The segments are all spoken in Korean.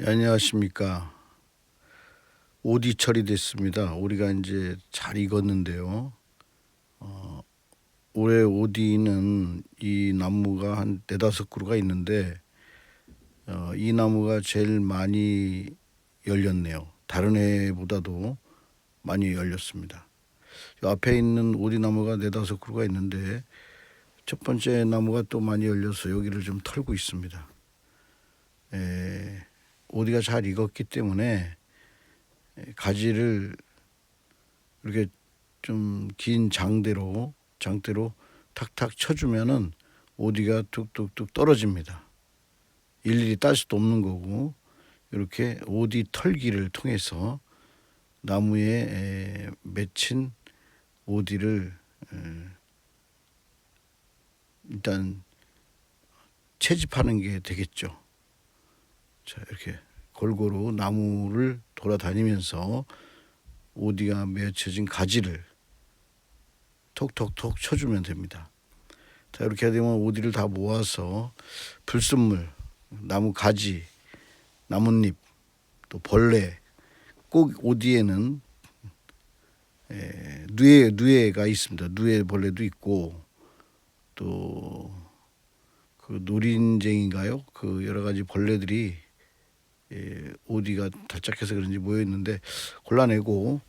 예, 안녕하십니까. 오디 처리됐습니다. 우리가 이제 잘 익었는데요. 어, 올해 오디는 이 나무가 한 네다섯 그루가 있는데 어, 이 나무가 제일 많이 열렸네요. 다른 해보다도 많이 열렸습니다. 요 앞에 있는 오디 나무가 네다섯 그루가 있는데 첫 번째 나무가 또 많이 열려서 여기를 좀 털고 있습니다. 에, 오디가 잘 익었기 때문에 가지를 이렇게 좀 긴 장대로 장대로 탁탁 쳐주면은 오디가 뚝뚝뚝 떨어집니다. 일일이 딸 수도 없는 거고 이렇게 오디 털기를 통해서 나무에 에, 맺힌 오디를 에, 일단 채집하는 게 되겠죠. 자 이렇게 골고루 나무를 돌아다니면서 오디가 맺혀진 가지를 톡톡톡 쳐주면 됩니다. 자 이렇게 되면 오디를 다 모아서 불순물, 나무 가지, 나뭇잎, 또 벌레, 꼭 오디에는 에, 누에 누에가 있습니다. 누에 벌레도 있고 또 그 노린쟁인가요? 그 여러 가지 벌레들이 예, 오디가 달짝해서 그런지 모여 있는데 골라내고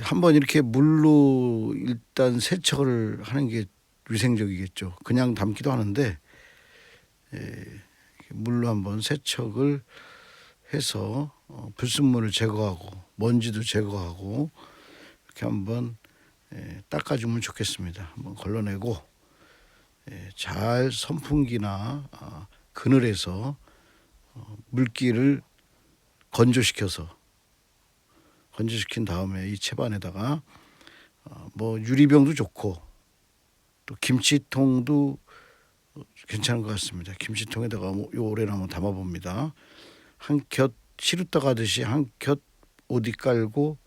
한번 이렇게 물로 일단 세척을 하는 게 위생적이겠죠. 그냥 담기도 하는데 예, 물로 한번 세척을 해서 어, 불순물을 제거하고 먼지도 제거하고 이렇게 한번 예, 닦아주면 좋겠습니다. 한번 걸러내고 예, 잘 선풍기나 아, 그늘에서 어, 물기를 건조시켜서 건조시킨 다음에 이 채반에다가 어, 뭐 유리병도 좋고 또 김치통도 괜찮은 것 같습니다. 김치통에다가 뭐요 오래나 한번 담아봅니다. 한 곁 시루떡 하듯이 한 곁 오디 깔고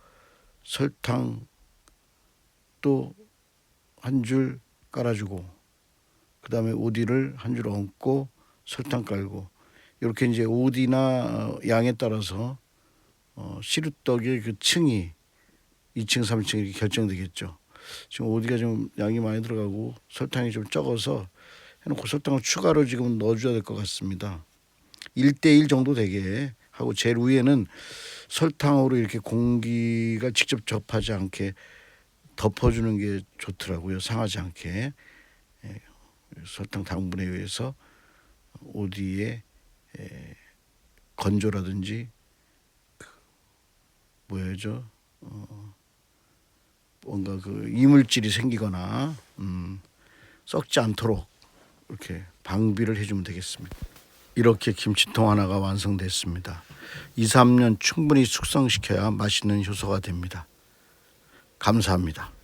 설탕 또 한 줄 깔아주고 그 다음에 오디를 한 줄 얹고 설탕 깔고 이렇게 이제 오디나 어, 양에 따라서 어, 시루떡의 그 층이 2층, 3층 이렇게 결정되겠죠. 지금 오디가 좀 양이 많이 들어가고 설탕이 좀 적어서 해놓고 설탕을 추가로 지금 넣어줘야 될 것 같습니다. 1대1 정도 되게 하고 제일 위에는 설탕으로 이렇게 공기가 직접 접하지 않게 덮어주는 게 좋더라고요. 상하지 않게. 예, 설탕 당분에 의해서 오디에 에, 건조라든지 그 뭐야죠? 어, 뭔가 그 이물질이 생기거나 음, 썩지 않도록 이렇게 방비를 해주면 되겠습니다. 이렇게 김치통 하나가 완성됐습니다. 2, 3년 충분히 숙성시켜야 맛있는 효소가 됩니다. 감사합니다.